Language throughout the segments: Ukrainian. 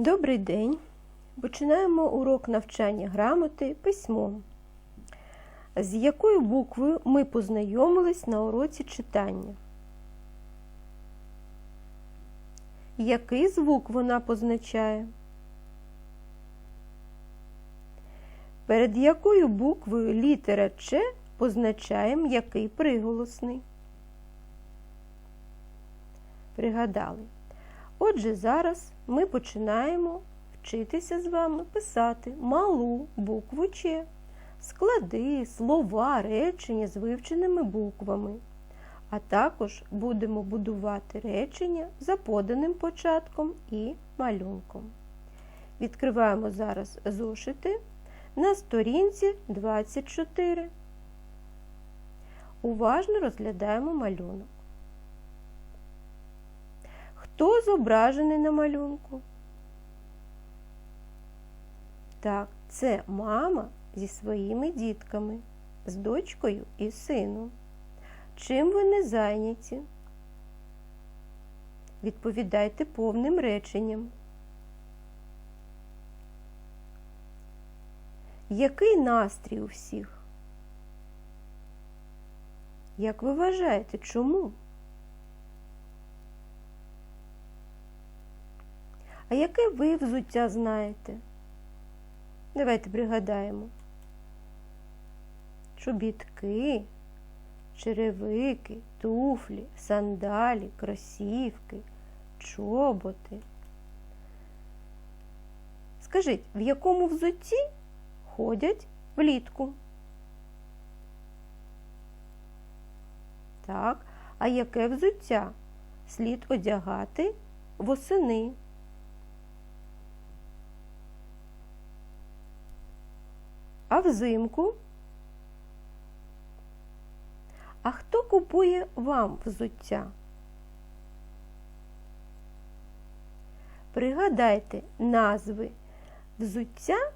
Добрий день! Починаємо урок навчання грамоти письмом. З якою буквою ми познайомились на уроці читання? Який звук вона позначає? Перед якою буквою літера Ч позначає м'який приголосний? Пригадали. Отже, зараз ми починаємо вчитися з вами писати малу букву Ч, склади, слова, речення з вивченими буквами. А також будемо будувати речення за поданим початком і малюнком. Відкриваємо зараз зошити на сторінці 24. Уважно розглядаємо малюнок. Хто зображений на малюнку? Так, це мама зі своїми дітками, з дочкою і сином. Чим вони зайняті? Відповідайте повним реченням. Який настрій у всіх? Як ви вважаєте, чому? А яке ви взуття знаєте? Давайте пригадаємо. Чобітки, черевики, туфлі, сандалі, кросівки, чоботи. Скажіть, в якому взутті ходять влітку? Так, а яке взуття слід одягати восени? А взимку? А хто купує вам взуття? Пригадайте назви взуття,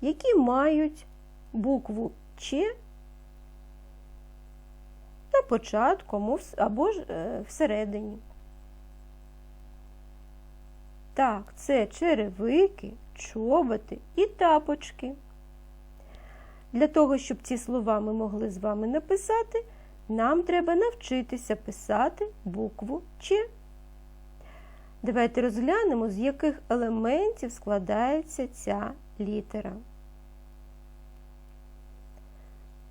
які мають букву Ч на початку або ж е, всередині. Так, це черевики, чоботи і тапочки. Для того, щоб ці слова ми могли з вами написати, нам треба навчитися писати букву Ч. Давайте розглянемо, з яких елементів складається ця літера.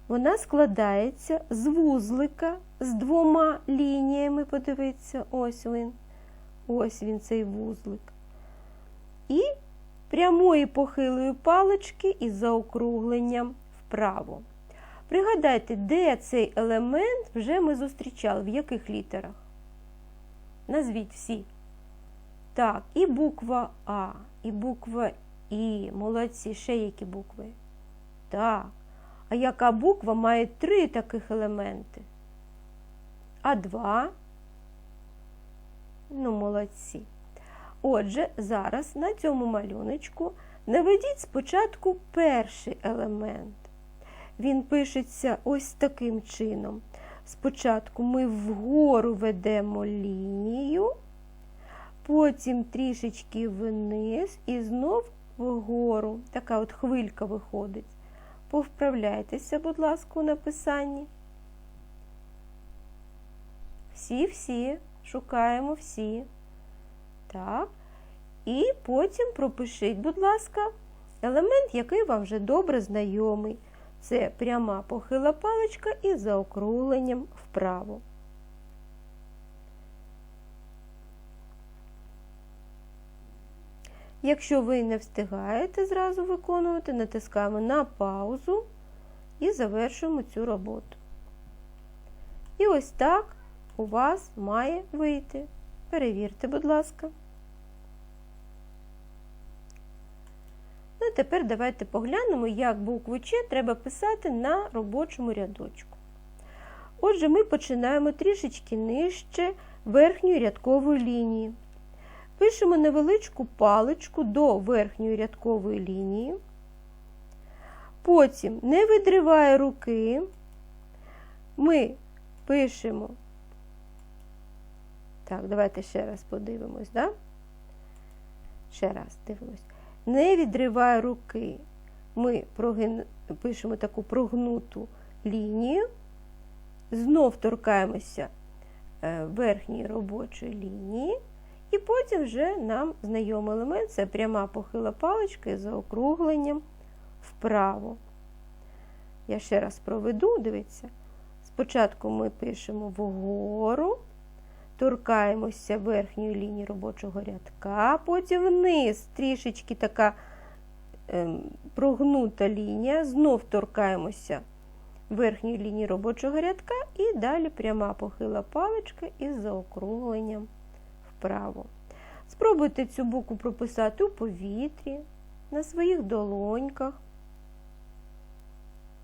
Вона складається з вузлика з двома лініями, подивіться, ось він, ось він цей вузлик. І прямої похилої палички із заокругленням вправо. Пригадайте, де цей елемент вже ми зустрічали, в яких літерах? Назвіть всі. Так, і буква А, і буква І. Молодці, ще які букви? Так. А яка буква має три таких елементи? А два? Ну, молодці. Отже, зараз на цьому малюночку наведіть спочатку перший елемент. Він пишеться ось таким чином. Спочатку ми вгору ведемо лінію, потім трішечки вниз і знов вгору. Така от хвилька виходить. Повправляйтеся, будь ласка, у написанні. Всі-всі, шукаємо всі. Так. І потім пропишіть, будь ласка, елемент, який вам вже добре знайомий. Це пряма похила паличка із заокругленням вправо. Якщо ви не встигаєте зразу виконувати, натискаємо на паузу і завершуємо цю роботу. І ось так у вас має вийти. Перевірте, будь ласка. Ну, і тепер давайте поглянемо, як букву Ч треба писати на робочому рядочку. Отже, ми починаємо трішечки нижче верхньої рядкової лінії. Пишемо невеличку паличку до верхньої рядкової лінії. Потім, не видриває руки, ми пишемо. Так, давайте ще раз подивимось, да? Ще раз дивимось. Не відривай руки. Ми прогин... пишемо таку прогнуту лінію, знов торкаємося е, верхньої робочої лінії, і потім вже нам знайомий елемент це пряма похила паличка із заокругленням вправо. Я ще раз проведу, дивіться. Спочатку ми пишемо вгору, торкаємося верхньої лінії робочого рядка, потім вниз трішечки така ем, прогнута лінія, знов торкаємося верхньої лінії робочого рядка і далі пряма похила паличка із заокругленням вправо. Спробуйте цю букву прописати у повітрі, на своїх долоньках.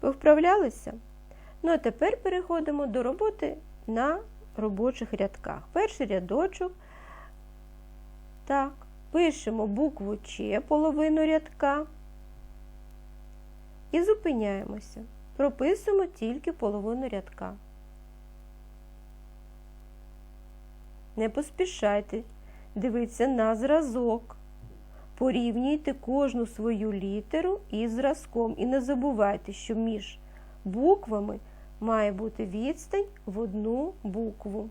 Ви вправлялися? Ну, а тепер переходимо до роботи на робочих рядках. Перший рядочок. Так, пишемо букву Ч половину рядка і зупиняємося. Прописуємо тільки половину рядка. Не поспішайте, дивіться на зразок. Порівнюйте кожну свою літеру із зразком. І не забувайте, що між буквами має бути відстань в одну букву.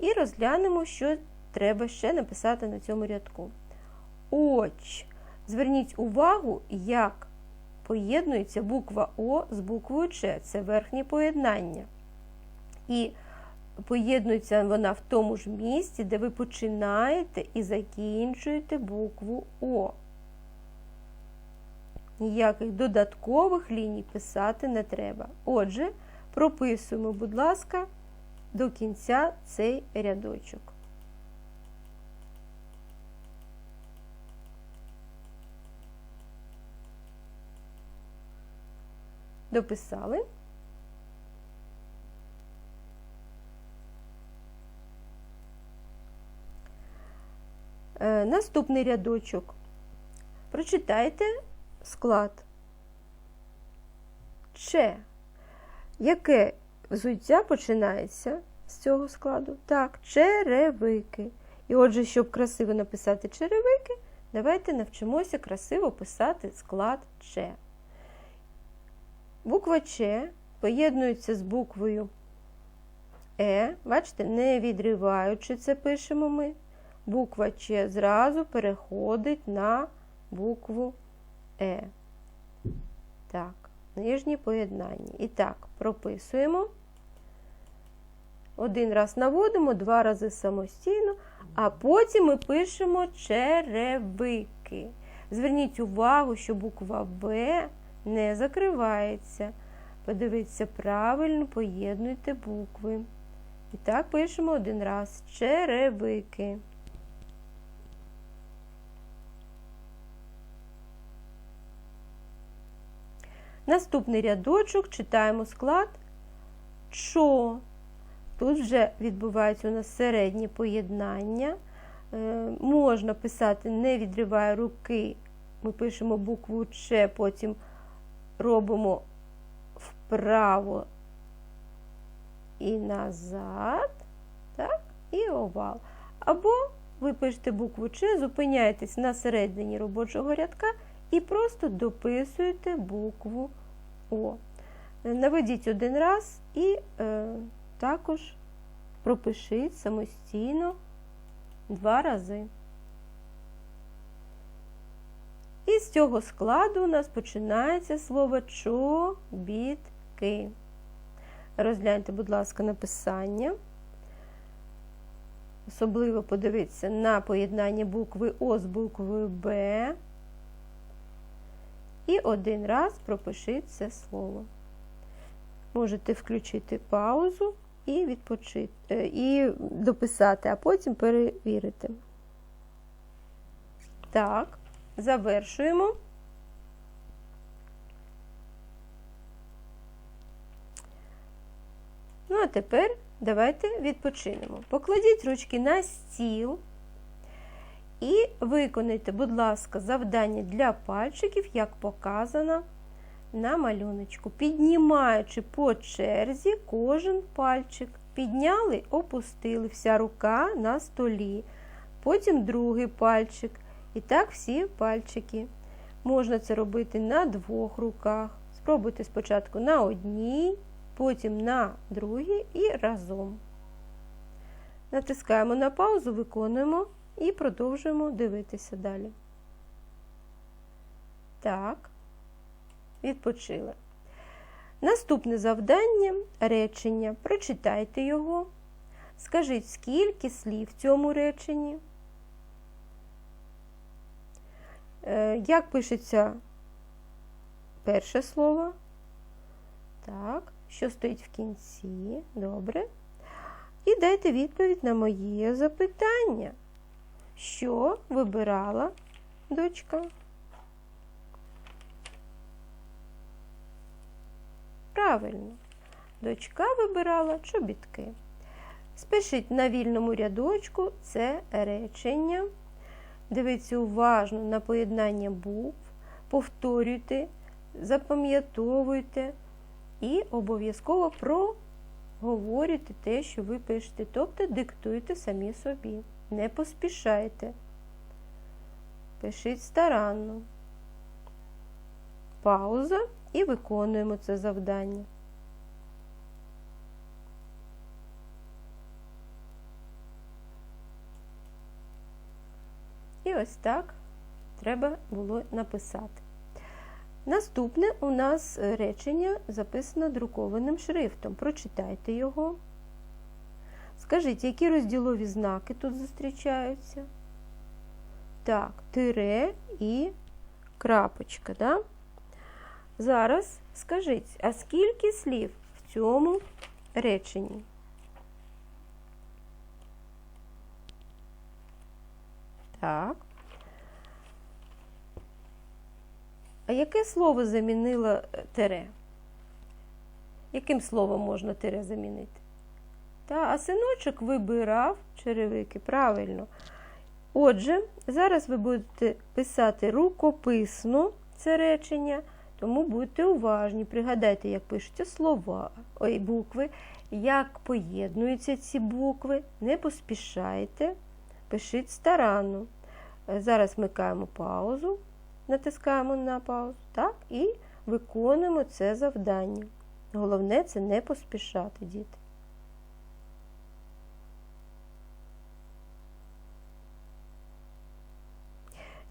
І розглянемо, що треба ще написати на цьому рядку. Оч. Зверніть увагу, як поєднується буква О з буквою Ч. Це верхнє поєднання. І поєднується вона в тому ж місці, де ви починаєте і закінчуєте букву О. Ніяких додаткових ліній писати не треба. Отже, прописуємо, будь ласка, до кінця цей рядочок. Дописали. Е, наступний рядочок. Прочитайте склад. Че. Яке взуття починається з цього складу? Так, черевики. І отже, щоб красиво написати черевики, давайте навчимося красиво писати склад Че. Буква Ч поєднується з буквою Е. Бачите, не відриваючи це пишемо ми. Буква Ч зразу переходить на букву Е. Так, нижнє поєднання. І так, прописуємо. Один раз наводимо, два рази самостійно, а потім ми пишемо черевики. Зверніть увагу, що буква В не закривається. Подивіться, правильно поєднуйте букви. І так пишемо один раз черевики. Наступний рядочок читаємо склад чо. Тут вже відбувається у нас середнє поєднання. Е, можна писати, не відриває руки. Ми пишемо букву Ч, потім робимо вправо і назад, так, і овал. Або ви пишете букву Ч, зупиняєтесь на середині робочого рядка і просто дописуєте букву О. Наведіть один раз і е, також пропишіть самостійно два рази. І з цього складу у нас починається слово чобітки. Розгляньте, будь ласка, написання. Особливо подивіться на поєднання букви О з буквою Б. І один раз пропишіть це слово. Можете включити паузу і відпочити, і дописати, а потім перевірити. Так, завершуємо. Ну, а тепер давайте відпочинемо. Покладіть ручки на стіл. І виконайте, будь ласка, завдання для пальчиків, як показано на малюночку, піднімаючи по черзі кожен пальчик. Підняли, опустили, вся рука на столі. потім другий пальчик. І так всі пальчики. Можна це робити на двох руках. Спробуйте спочатку на одній, потім на другій і разом. Натискаємо на паузу, виконуємо і продовжуємо дивитися далі. Так, відпочили. Наступне завдання речення. Прочитайте його. Скажіть, скільки слів в цьому реченні? Е, Як пишеться перше слово? Так, що стоїть в кінці? Добре. І дайте відповідь на моє запитання. Що вибирала дочка? Правильно, дочка вибирала чобітки. Спишіть на вільному рядочку це речення. Дивіться уважно на поєднання букв, повторюйте, запам'ятовуйте і обов'язково проговорюйте те, що ви пишете, тобто диктуйте самі собі. Не поспішайте. Пишіть старанно. Пауза і виконуємо це завдання. І ось так треба було написати. Наступне у нас речення записано друкованим шрифтом. Прочитайте його. Скажіть, які розділові знаки тут зустрічаються? Так, тире і крапочка. Да? Зараз скажіть, а скільки слів в цьому реченні? Так. А яке слово замінило тире? Яким словом можна тире замінити? Та, а синочок вибирав черевики, правильно. Отже, зараз ви будете писати рукописно це речення, тому будьте уважні. Пригадайте, як пишуться слова, ой, букви, як поєднуються ці букви. Не поспішайте, пишіть старанно. Зараз вмикаємо паузу, натискаємо на паузу, так, і виконуємо це завдання. Головне це не поспішати, діти.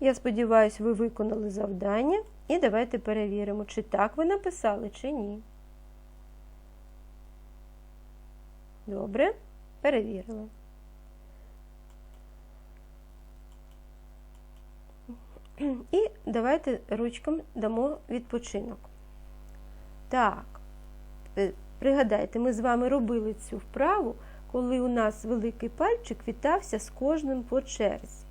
Я сподіваюся, ви виконали завдання. І давайте перевіримо, чи так ви написали, чи ні. Добре, перевірили. І давайте ручкам дамо відпочинок. Так, е, пригадайте, ми з вами робили цю вправу, коли у нас великий пальчик вітався з кожним по черзі.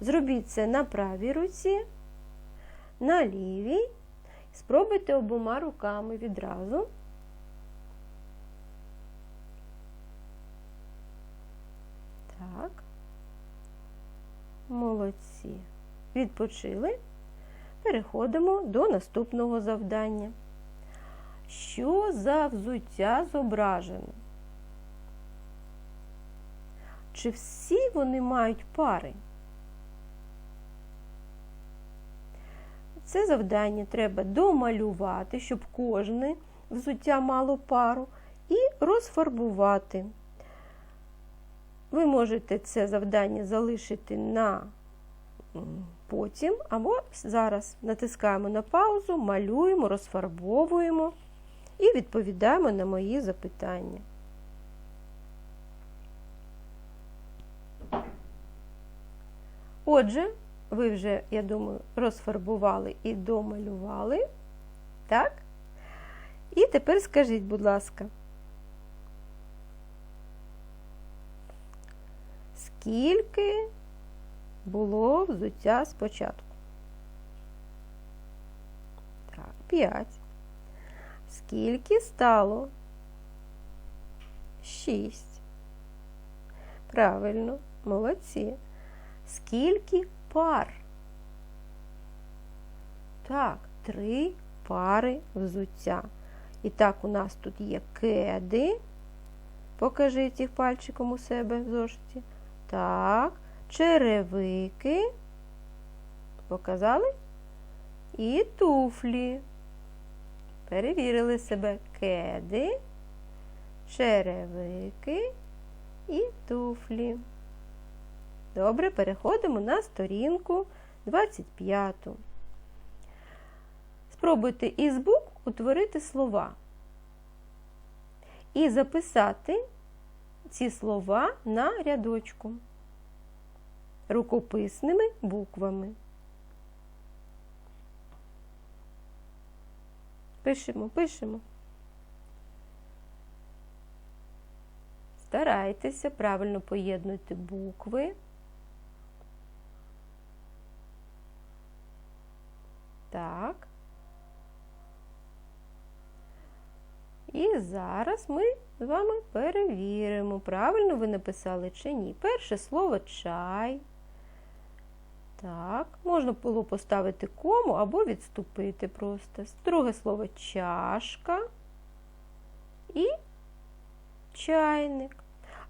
Зробіть це на правій руці, на лівій. Спробуйте обома руками відразу. Так. Молодці. Відпочили. Переходимо до наступного завдання. Що за взуття зображено? Чи всі вони мають пари? Це завдання треба домалювати, щоб кожне взуття мало пару, і розфарбувати. Ви можете це завдання залишити на потім, або зараз натискаємо на паузу, малюємо, розфарбовуємо і відповідаємо на мої запитання. Отже, ви вже, я думаю, розфарбували і домалювали. Так? І тепер скажіть, будь ласка, скільки було взуття спочатку? Так, 5. Скільки стало? 6. Правильно, молодці. Скільки пар? Так, три пари взуття. І так, у нас тут є кеди. Покажіть їх пальчиком у себе в зошиті. Так, черевики. Показали? І туфлі. Перевірили себе кеди, черевики і туфлі. Добре, переходимо на сторінку 25. Спробуйте із букв утворити слова і записати ці слова на рядочку рукописними буквами. Пишемо, пишемо. Старайтеся, правильно поєднуйте букви. Так. І зараз ми з вами перевіримо, правильно ви написали чи ні. Перше слово чай. Так, можна було поставити кому або відступити просто. Друге слово чашка і чайник.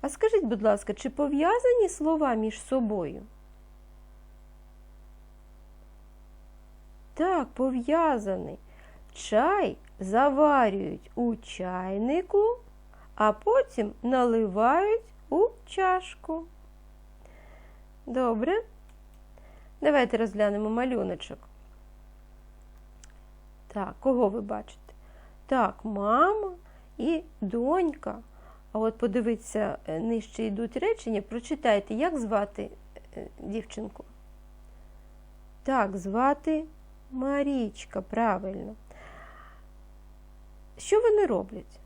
А скажіть, будь ласка, чи пов'язані слова між собою? Так, пов'язаний. Чай заварюють у чайнику, а потім наливають у чашку. Добре. Давайте розглянемо малюночок. Так, кого ви бачите? Так, мама і донька. А от подивіться, е, нижче йдуть речення. Прочитайте, як звати е, дівчинку? Так, звати Марічка, правильно. Що вони роблять?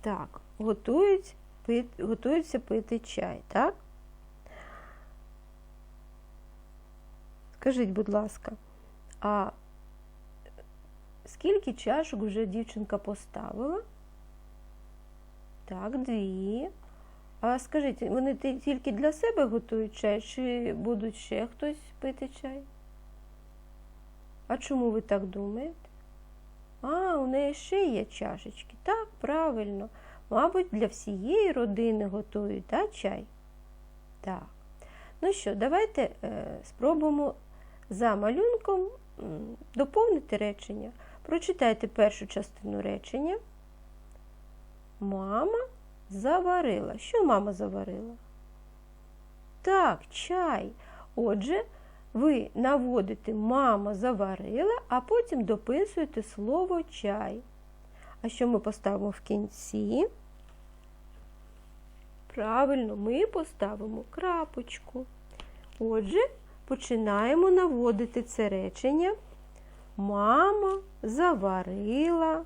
Так, готують, пит, готуються пити чай, так? Скажіть, будь ласка, а скільки чашок вже дівчинка поставила? Так, дві. А скажіть, вони тільки для себе готують чай, чи будуть ще хтось пити чай? А чому ви так думаєте? А, у неї ще є чашечки. Так, правильно. Мабуть, для всієї родини готують, а чай? Так. Ну що, давайте е, спробуємо за малюнком доповнити речення. Прочитайте першу частину речення. Мама заварила. Що мама заварила? Так, чай. Отже, ви наводите мама заварила, а потім дописуєте слово чай. А що ми поставимо в кінці? Правильно, ми поставимо крапочку. Отже, починаємо наводити це речення. Мама заварила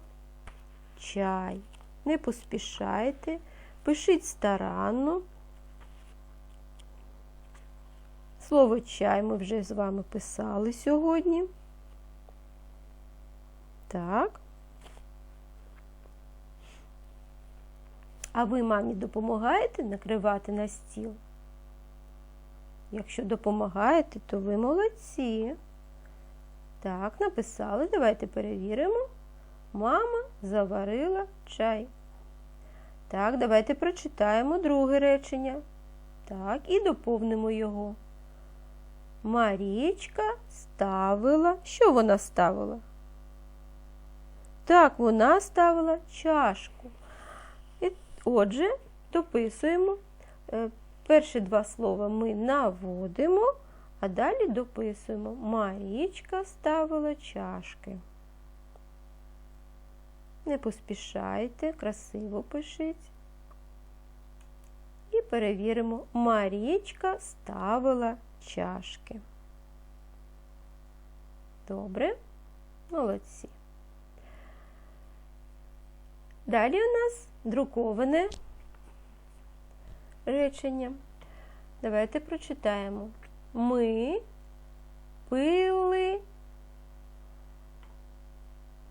чай. Не поспішайте, пишіть старанно. Слово чай ми вже з вами писали сьогодні. Так. А ви мамі допомагаєте накривати на стіл? Якщо допомагаєте, то ви молодці. Так, написали. Давайте перевіримо. Мама заварила чай. Так, давайте прочитаємо друге речення. Так, і доповнимо його. Марічка ставила. Що вона ставила? Так, вона ставила чашку. І, Отже, дописуємо. Е, Перші два слова ми наводимо, а далі дописуємо. Марічка ставила чашки. Не поспішайте, красиво пишіть. І перевіримо, Марічка ставила чашки. Добре, молодці. Далі у нас друковане речення. Давайте прочитаємо. Ми пили.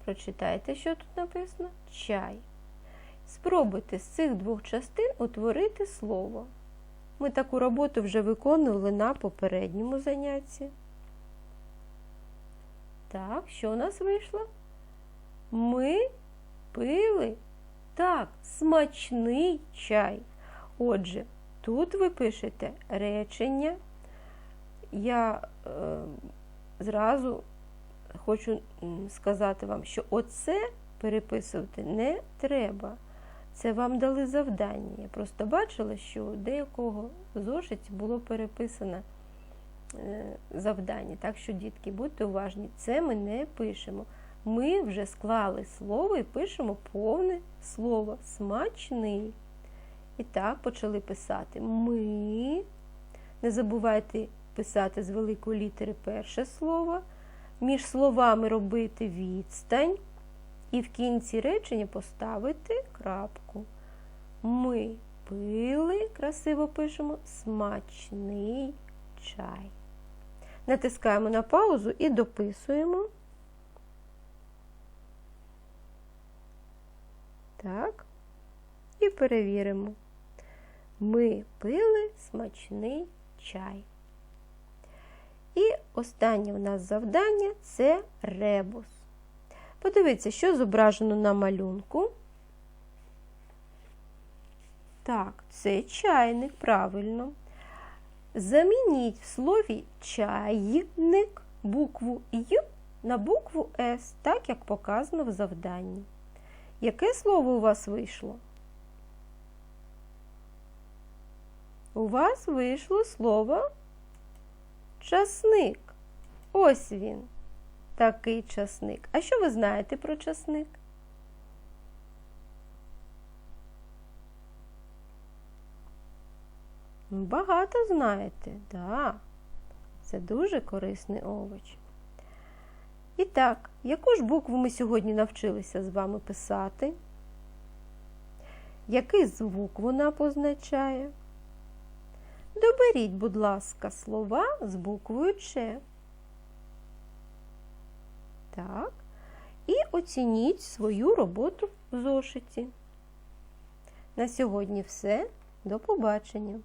Прочитайте, що тут написано? Чай. Спробуйте з цих двох частин утворити слово. Ми таку роботу вже виконували на попередньому занятті. Так, що у нас вийшло? Ми пили Так, смачний чай. Отже, тут ви пишете речення. Я е, зразу хочу сказати вам, що оце переписувати не треба. Це вам дали завдання. Я просто бачила, що у деякого зошиті було переписано е, завдання. Так що, дітки, будьте уважні, це ми не пишемо. Ми вже склали слово і пишемо повне слово смачний. І так почали писати ми. Не забувайте писати з великої літери перше слово. Між словами робити відстань. І в кінці речення поставити крапку. Ми пили, красиво пишемо, смачний чай. Натискаємо на паузу і дописуємо. Так. І перевіримо. Ми пили смачний чай. І останнє у нас завдання це ребус. Подивіться, що зображено на малюнку. Так, це чайник, правильно. Замініть в слові чайник букву Й на букву С, так як показано в завданні. Яке слово у вас вийшло? У вас вийшло слово часник. Ось він, такий часник. А що ви знаєте про часник? Багато знаєте, так. Да. Це дуже корисний овоч. І так, яку ж букву ми сьогодні навчилися з вами писати? Який звук вона позначає? Доберіть, будь ласка, слова з буквою Ч. Так. І оцініть свою роботу в зошиті. На сьогодні все. До побачення!